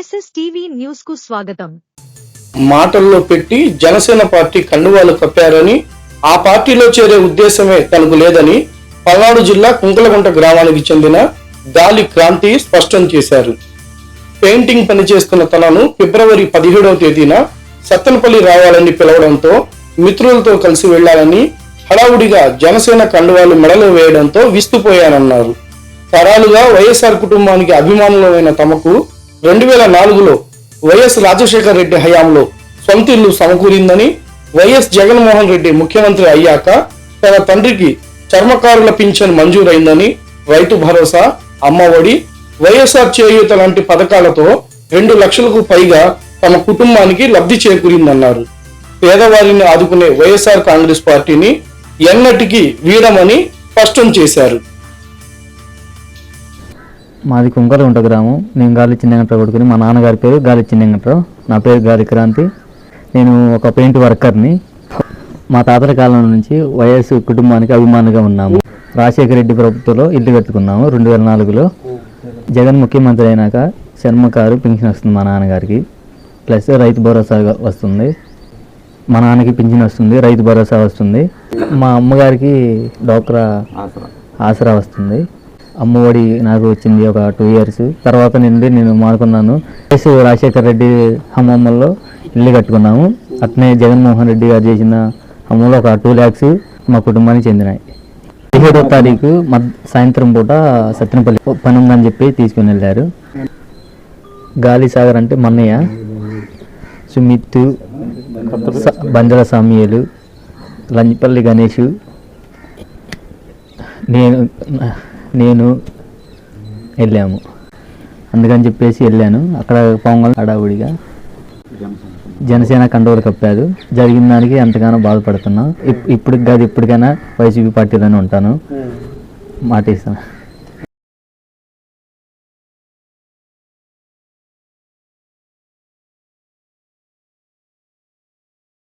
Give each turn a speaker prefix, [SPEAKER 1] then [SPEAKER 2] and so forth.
[SPEAKER 1] YSS TV న్యూస్కు స్వాగతం.
[SPEAKER 2] మాటల్లో పెట్టి జనసేన పార్టీ కండువాలు కప్పారని ఆ పార్టీలో చేరే ఉద్దేశమే తనకు లేదని పల్నాడు జిల్లా కుంకలగుంట గ్రామానికి చెందిన గాలి క్రాంతి స్పష్టం చేశారు. పెయింటింగ్ పనిచేస్తున్న తనను ఫిబ్రవరి పదిహేడవ తేదీన సత్తనపల్లి రావాలని పిలవడంతో మిత్రులతో కలిసి వెళ్ళాలని హడావుడిగా జనసేన కండువాలు మెడలో వేయడంతో విస్తుపోయానన్నారు. తరాలుగా వైఎస్ఆర్ కుటుంబానికి అభిమానులమైన తమకు రెండు వేల నాలుగులో వైఎస్ రాజశేఖర రెడ్డి హయాంలో సొంత ఇల్లు సమకూరిందని వైఎస్ జగన్మోహన్ రెడ్డి ముఖ్యమంత్రి అయ్యాక తన తండ్రికి చర్మకారుల పింఛన్ మంజూరైందని రైతు భరోసా అమ్మఒడి వైఎస్ఆర్ చేయూత లాంటి పథకాలతో రెండు లక్షలకు పైగా తమ కుటుంబానికి లబ్ధి చేకూరిందన్నారు. పేదవారిని ఆదుకునే వైఎస్ఆర్ కాంగ్రెస్ పార్టీని ఎన్నటికీ వీడమని స్పష్టం చేశారు.
[SPEAKER 3] మాది కుంకలగుంట గ్రామం. నేను గాలి చిన్నగంటరావు కొడుకుని మా నాన్నగారి పేరు గాలి చిన్నగంటరావు నా పేరు గాలి క్రాంతి. నేను ఒక పెయింట్ వర్కర్ని. మా తాతల కాలం నుంచి వైఎస్ కుటుంబానికి అభిమానిగా ఉన్నాము. రాజశేఖర రెడ్డి ప్రభుత్వంలో ఇల్లు కట్టుకున్నాము రెండు వేల నాలుగులో. జగన్ ముఖ్యమంత్రి అయినాక శర్మ కారు పింఛన్ వస్తుంది మా నాన్నగారికి. ప్లస్ రైతు భరోసా వస్తుంది. మా నాన్నకి పింఛన్ వస్తుంది రైతు భరోసా వస్తుంది. మా అమ్మగారికి డోక్రా ఆసరా వస్తుంది. అమ్మఒడి నాకు వచ్చింది ఒక టూ ఇయర్స్ తర్వాత నుండి నేను మానుకున్నాను ఎస్ రాజశేఖర్ రెడ్డి హమ్మమ్మల్లో ఇల్లు కట్టుకున్నాము. అట్నే జగన్మోహన్ రెడ్డి గారు చేసిన హమ్మంలో ఒక టూ ల్యాక్స్ మా కుటుంబానికి చెందినాయి. పదిహేడో తారీఖు సాయంత్రం పూట సత్యనపల్లి పని ఉందని చెప్పి తీసుకుని వెళ్ళారు. గాలి సాగర్ అంటే మన్నయ్య సుమిత్ బంజల సామ్యలు లంజపల్లి గణేష్ నేను నేను వెళ్ళాము. అందుకని చెప్పేసి వెళ్ళాను. అక్కడ పొంగల్ హడావుడిగా జనసేన కండవలు కప్పారు. జరిగిన దానికి ఎంతగానో బాధపడుతున్నా. ఇప్- ఇప్పటికి కాదు ఇప్పటికైనా వైసీపీ పార్టీలోనే ఉంటాను. మాట ఇస్తాను